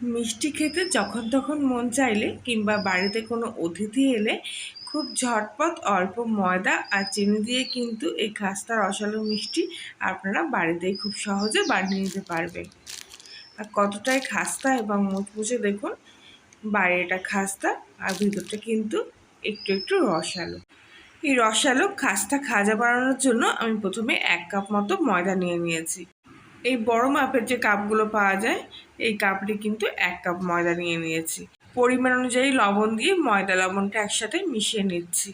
মিষ্টি খেতে যখন তখন মন চাইলে কিংবা বাড়িতে কোনো অতিথি এলে খুব ঝটপট অল্প ময়দা আর চিনি দিয়ে কিন্তু এই খাস্তা রসালো মিষ্টি আপনারা বাড়িতেই খুব সহজে বানিয়ে নিতে পারবেন। আর কতটাই খাস্তা এবং মুচমুচে দেখুন বাইরেটা খাস্তা আর ভিতরটা কিন্তু একটু একটু রসালো। এই রসালো খাস্তা খাজা বানানোর জন্য আমি প্রথমে এক কাপ মতো ময়দা নিয়ে নিয়েছি। এই বড় মাপের যে কাপগুলো পাওয়া যায়, এই কাপটি কিন্তু এক কাপ ময়দা নিয়ে নিয়েছি। পরিমাণ অনুযায়ী লবণ দিয়ে ময়দা লবণটা একসাথে মিশিয়ে নিচ্ছি।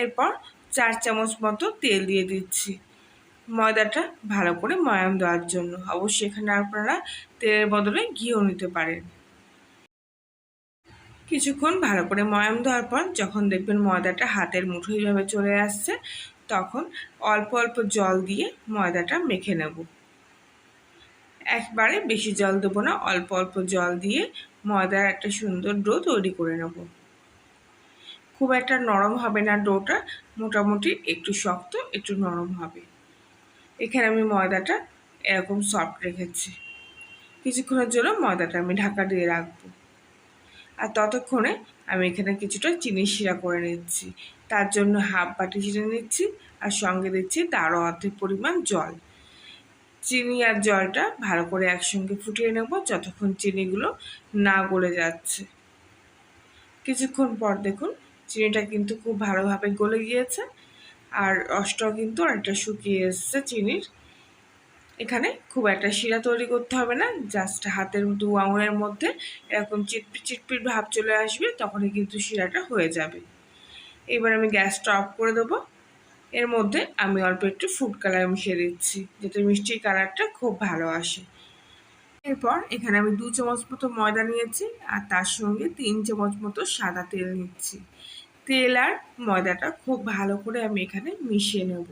এরপর চার চামচ মতো তেল দিয়ে দিচ্ছি। ময়দাটা ভালো করে ময়াম দেওয়ার জন্য। অবশ্যই এখানে আপনারা তেলের বদলে ঘিও নিতে পারেন। কিছুক্ষণ ভালো করে ময়াম দেওয়ার পর যখন দেখবেন ময়দাটা হাতের মুঠোইভাবে চলে আসছে, তখন অল্প অল্প জল দিয়ে ময়দাটা মেখে নেব। একবারে বেশি জল দেবো না, অল্প অল্প জল দিয়ে ময়দার একটা সুন্দর ডো তৈরি করে নেব। খুব একটা নরম হবে না ডোটা, মোটামুটি একটু শক্ত, একটু নরম হবে। এখানে আমি ময়দাটা এরকম সফট রেখেছি। কিছুক্ষণের জন্য ময়দাটা আমি ঢাকা দিয়ে রাখব। আর ততক্ষণে আমি এখানে কিছুটা চিনি শিরা করে নিচ্ছি। তার জন্য হাফ বাটি চিনি নিচ্ছি আর সঙ্গে দিচ্ছি তারও অর্ধেক পরিমাণ জল। চিনি আর জলটা ভালো করে একসঙ্গে ফুটিয়ে নেব যতক্ষণ চিনিগুলো না গলে যাচ্ছে। কিছুক্ষণ পর দেখুন চিনিটা কিন্তু খুব ভালোভাবে গলে গিয়েছে আর রসটাও কিন্তু অনেকটা শুকিয়ে এসছে চিনির। এখানে খুব একটা শিরা তৈরি করতে হবে না, জাস্ট হাতের দু আঙুলের মধ্যে এরকম চিটপিট চিটপিট ভাব চলে আসবে তখনই কিন্তু শিরাটা হয়ে যাবে। এবার আমি গ্যাসটা অফ করে দেবো। এর মধ্যে আমি অল্প একটু ফুড কালার মিশিয়ে দিচ্ছি, যাতে মিষ্টির কালারটা খুব ভালো আসে। এরপর এখানে আমি দু চামচ মতো ময়দা নিয়েছি আর তার সঙ্গে তিন চামচ মতো সাদা তেল নিচ্ছি। তেল আর ময়দাটা খুব ভালো করে আমি এখানে মিশিয়ে নেব।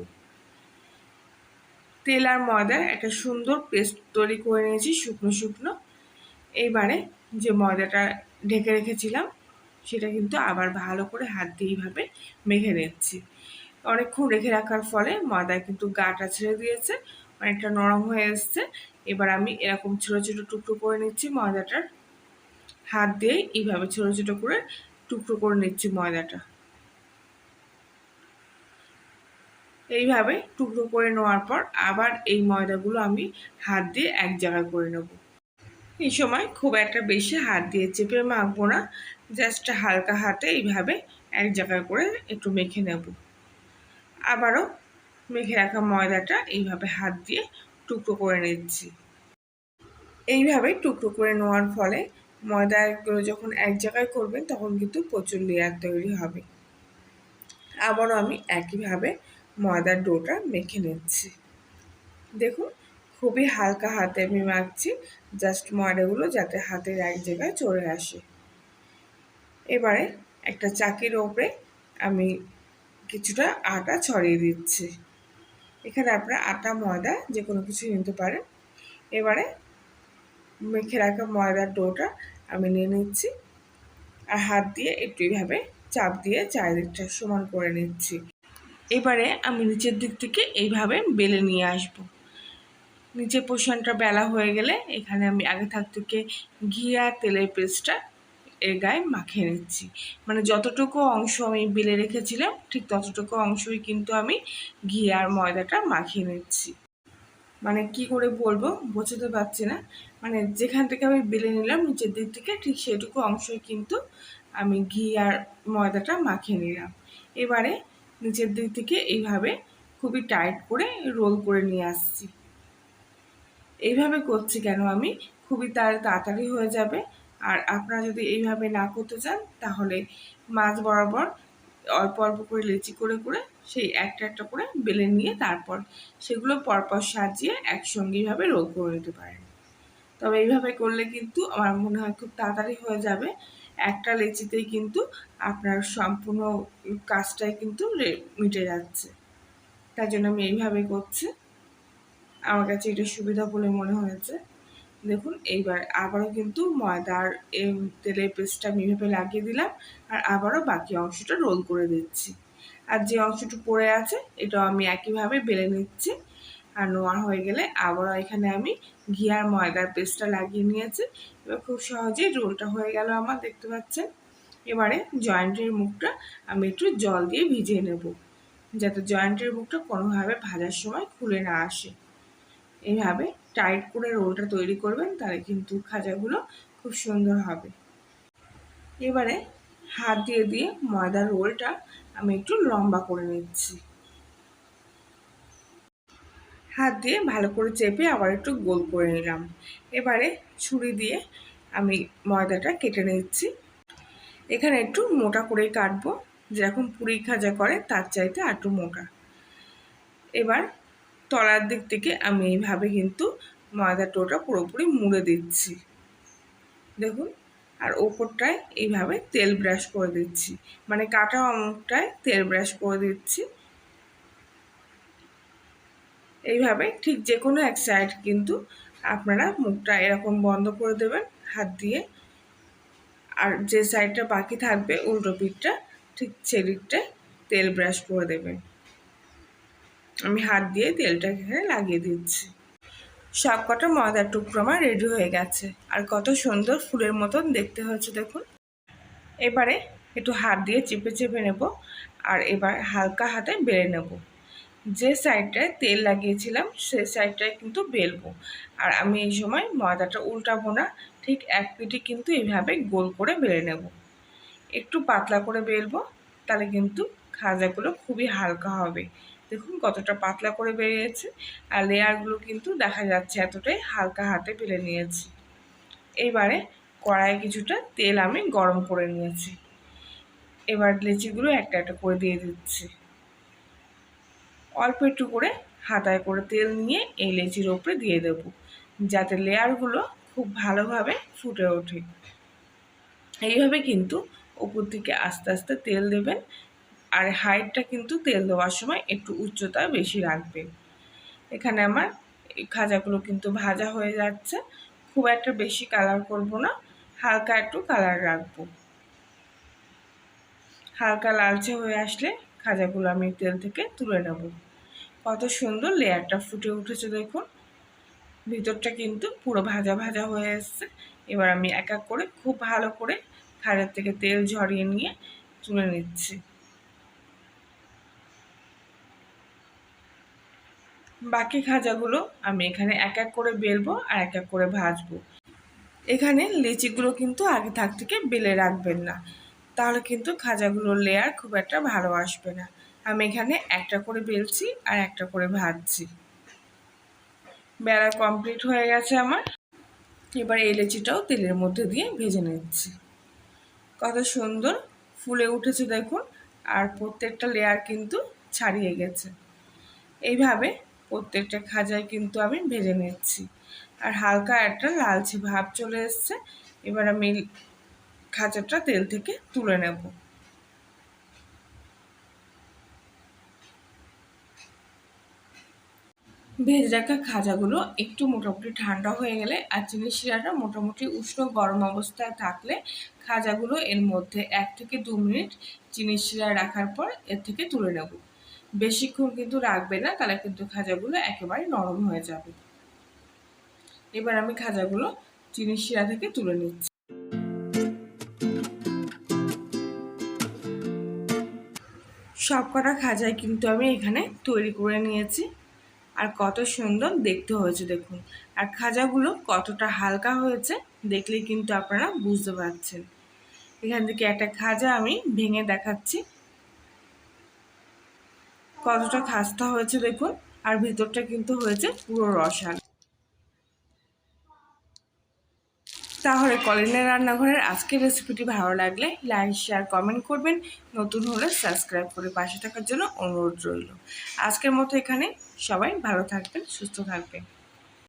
তেল আর ময়দার একটা সুন্দর পেস্ট তৈরি করে নিয়েছি শুকনো শুকনো। এইবারে যে ময়দাটা ঢেকে রেখেছিলাম, সেটা কিন্তু আবার ভালো করে হাত দিয়ে এইভাবে মেখে নিচ্ছি। অনেকক্ষণ রেখে রাখার ফলে ময়দায় কিন্তু গাটা ছেড়ে দিয়েছে, অনেকটা নরম হয়ে এসছে। এবার আমি এরকম ছোটো ছোটো টুকরো করে নিচ্ছি ময়দাটার। হাত দিয়ে এইভাবে ছোটো ছোটো করে টুকরো করে নিচ্ছি ময়দাটা। এইভাবে টুকরো করে নেওয়ার পর আবার এই ময়দাগুলো আমি হাত দিয়ে এক জায়গায় করে নেব। এই সময় খুব একটা বেশি হাত দিয়ে চেপে মাখবো না, জাস্ট হালকা হাতে এইভাবে এক জায়গায় করে একটু মেখে নেব। আবারও মেখে রাখা ময়দাটা এইভাবে হাত দিয়ে টুকরো করে নিচ্ছি। এইভাবে টুকরো করে নেওয়ার ফলে ময়দাগুলো যখন এক জায়গায় করবেন তখন কিন্তু প্রচুর লেয়ার তৈরি হবে। আবারও আমি একইভাবে ময়দার ডোটা মেখে নিচ্ছি। দেখুন, খুবই হালকা হাতে আমি মাখছি জাস্ট ময়দাগুলো যাতে হাতের এক জায়গায় চলে আসে। এবারে একটা চাকির ওপরে আমি কিছুটা আটা ছড়িয়ে দিচ্ছি। এখানে আপনারা আটা, ময়দা যে কোনো কিছু নিতে পারেন। এবারে মেখে রাখা ময়দার ডোটা আমি নিয়ে নিচ্ছি আর হাত দিয়ে একটু এইভাবে চাপ দিয়ে চারিদিকটা সমান করে নিচ্ছি। এবারে আমি নিচের দিক থেকে এইভাবে বেলে নিয়ে আসব। নিচের পোষণটা বেলা হয়ে গেলে এখানে আমি আগে থাক থেকে তেলের পেস্টটা এর গায়ে মাখিয়ে নিচ্ছি। মানে যতটুকু অংশ আমি বেলে রেখেছিলাম, ঠিক ততটুকু অংশই কিন্তু আমি ঘি আর ময়দাটা মাখিয়ে নিচ্ছি। মানে কি করে বলব? বোঝাতে পারছি না। মানে যেখান থেকে আমি বেলে নিলাম, নিচের দিক থেকে ঠিক সেটুকু অংশই কিন্তু আমি ঘি আর ময়দাটা মাখিয়ে নিলাম। এবারে নিচের দিক থেকে এইভাবে খুবই টাইট করে রোল করে নিয়ে আসছি। এইভাবে করছি কেন আমি? খুবই তাড়াতাড়ি হয়ে যাবে। আর আপনারা যদি এইভাবে না করতে চান, তাহলে মাছ বরাবর অল্প অল্প করে লেচি করে করে সেই একটা একটা করে বেলে নিয়ে তারপর সেগুলো পরপর সাজিয়ে একসঙ্গেভাবে রোল করে নিতে পারেন। তবে এইভাবে করলে কিন্তু আমার মনে হয় খুব তাড়াতাড়ি হয়ে যাবে। একটা লেচিতেই কিন্তু আপনার সম্পূর্ণ কাজটাই কিন্তু মিটে যাচ্ছে। তার জন্য আমি এইভাবে করছি। আমার কাছে এটা সুবিধা বলে মনে হয়েছে। দেখুন, এইবার আবারও কিন্তু ময়দার তেলের পেস্টটা আমি এভাবে লাগিয়ে দিলাম আর আবারও বাকি অংশটা রোল করে দিচ্ছি। আর যে অংশটা পড়ে আছে, এটাও আমি একইভাবে বেলে নিচ্ছি। আর নোয়া হয়ে গেলে আবারও এখানে আমি ঘি আর ময়দার পেস্টটা লাগিয়ে নিয়েছি। এবার খুব সহজেই রোলটা হয়ে গেল আমার, দেখতে পাচ্ছেন? এবারে জয়েন্টের মুখটা আমি একটু জল দিয়ে ভিজিয়ে নেব, যাতে জয়েন্টের মুখটা কোনোভাবে ভাজার সময় খুলে না আসে। এইভাবে টাইট করে রোলটা তৈরি করবেন, তাহলে কিন্তু খাজাগুলো খুব সুন্দর হবে। এবারে হাত দিয়ে দিয়ে ময়দার রোলটা আমি একটু লম্বা করে নিচ্ছি। হাত দিয়ে ভালো করে চেপে আবার একটু গোল করে নিলাম। এবারে ছুরি দিয়ে আমি ময়দাটা কেটে নিচ্ছি। এখানে একটু মোটা করে কাটবো, যেরকম পুরি খাজা করে, তার চাইতে একটু মোটা। এবার তলার দিক থেকে আমি এইভাবে কিন্তু ময়দা টোটা পুরোপুরি মুড়ে দিচ্ছি। দেখুন, আর ওপরটায় এইভাবে তেল ব্রাশ করে দিচ্ছি। মানে কাটা অংশটায় তেল ব্রাশ করে দিচ্ছি। এইভাবে ঠিক যে কোনো এক সাইড কিন্তু আপনারা মুখটা এরকম বন্ধ করে দেবেন, হাত দিয়ে। আর যে সাইডটা বাকি থাকবে, উল্টো পিঠটা ঠিক সেদিকটায় তেল ব্রাশ করে দেবেন। আমি হাত দিয়ে তেলটা এখানে লাগিয়ে দিচ্ছি। সব কটা ময়দার টুকরো আমার রেডি হয়ে গেছে। আর কত সুন্দর ফুলের মতন দেখতে হয়েছে, দেখুন। এবারে একটু হাত দিয়ে চেপে চেপে নেব আর এবার হালকা হাতে বেড়ে নেব। যে সাইডটায় তেল লাগিয়েছিলাম সেই সাইডটায় কিন্তু বেলবো। আর আমি এই সময় ময়দাটা উল্টাবো না, ঠিক এক পিঠে কিন্তু এইভাবে গোল করে বেড়ে নেব। একটু পাতলা করে বেলবো, তাহলে কিন্তু খাজাগুলো খুবই হালকা হবে। দেখুন কতটা পাতলা করে বেরিয়েছে, আর লেয়ারগুলো কিন্তু দেখা যাচ্ছে এতটাই হালকা হাতে বেলে নিয়েছি। এইবারে কড়াইয়ে কিছুটা তেল আমি গরম করে নিয়েছি। এবার লেচিগুলো একটা একটা করে দিয়ে দিচ্ছি। অল্প একটু করে হাতায় করে তেল নিয়ে এই লেচির ওপরে দিয়ে দেব, যাতে লেয়ারগুলো খুব ভালোভাবে ফুটে ওঠে। এইভাবে কিন্তু ওপর থেকে আস্তে আস্তে তেল দেবেন আর হাইটটা কিন্তু তেল দেওয়ার সময় একটু উচ্চতা বেশি রাখবে। এখানে আমার খাজাগুলো কিন্তু ভাজা হয়ে যাচ্ছে। খুব একটা বেশি কালার করব না, হালকা একটু কালার রাখব। হালকা লালচে হয়ে আসলে খাজাগুলো আমি তেল থেকে তুলে নেব। কত সুন্দর লেয়ারটা ফুটে উঠেছে দেখুন। ভিতরটা কিন্তু পুরো ভাজা ভাজা হয়ে এসছে। এবার আমি এক এক করে খুব ভালো করে খাজার থেকে তেল ঝরিয়ে নিয়ে তুলে নিচ্ছি। বাকি খাজাগুলো আমি এখানে এক এক করে বেলবো আর এক এক করে ভাজবো। এখানে লিচিগুলো কিন্তু আগে থাক থেকে বেলে রাখবেন না। তাহলে কিন্তু খাজাগুলোর লেয়ার খুব একটা ভালো আসবে না। আমি এখানে একটা করে বেলছি আর একটা করে ভাজছি। বেলা কমপ্লিট হয়ে গেছে আমার। এবার এই লেচিটাও তেলের মধ্যে দিয়ে ভেজে নিচ্ছি। কত সুন্দর ফুলে উঠেছে দেখুন। আর প্রত্যেকটা লেয়ার কিন্তু ছাড়িয়ে গেছে। এইভাবে প্রত্যেকটা খাজায় কিন্তু আমি ভেজে নিচ্ছি। আর হালকা একটা লালচে ভাব চলে এসছে। এবার আমি খাজাটা তেল থেকে তুলে নেব। ভেজে রাখা খাজাগুলো একটু মোটামুটি ঠান্ডা হয়ে গেলে আর চিনি শিরাটা মোটামুটি উষ্ণ গরম অবস্থায় থাকলে খাজাগুলো এর মধ্যে এক থেকে দু মিনিট চিনি শিরা রাখার পর এর থেকে তুলে নেব। বেশিক্ষণ কিন্তু রাখবে না তাহলে কিন্তু খাজাগুলো একেবারে নরম হয়ে যাবে। এবার আমি খাজাগুলো চিনি শিরা থেকে তুলে নিচ্ছি। সব কটা খাজাই কিন্তু আমি এখানে তৈরি করে নিয়েছি। আর কত সুন্দর দেখতে হয়েছে, দেখুন। আর খাজাগুলো কতটা হালকা হয়েছে দেখলেই কিন্তু আপনারা বুঝতে পারছেন। এখান থেকে একটা খাজা আমি ভেঙে দেখাচ্ছি। কতটা খাস্তা হয়েছে দেখুন, আর ভিতরটা কিন্তু হয়েছে পুরো রসাল। তাহলে কলিনের রান্নাঘরের আজকের রেসিপিটি ভালো লাগলে লাইক শেয়ার কমেন্ট করবেন। নতুন হলে সাবস্ক্রাইব করে পাশে থাকার জন্য অনুরোধ রইল। আজকের মতো এখানে সবাই ভালো থাকবেন, সুস্থ থাকবেন।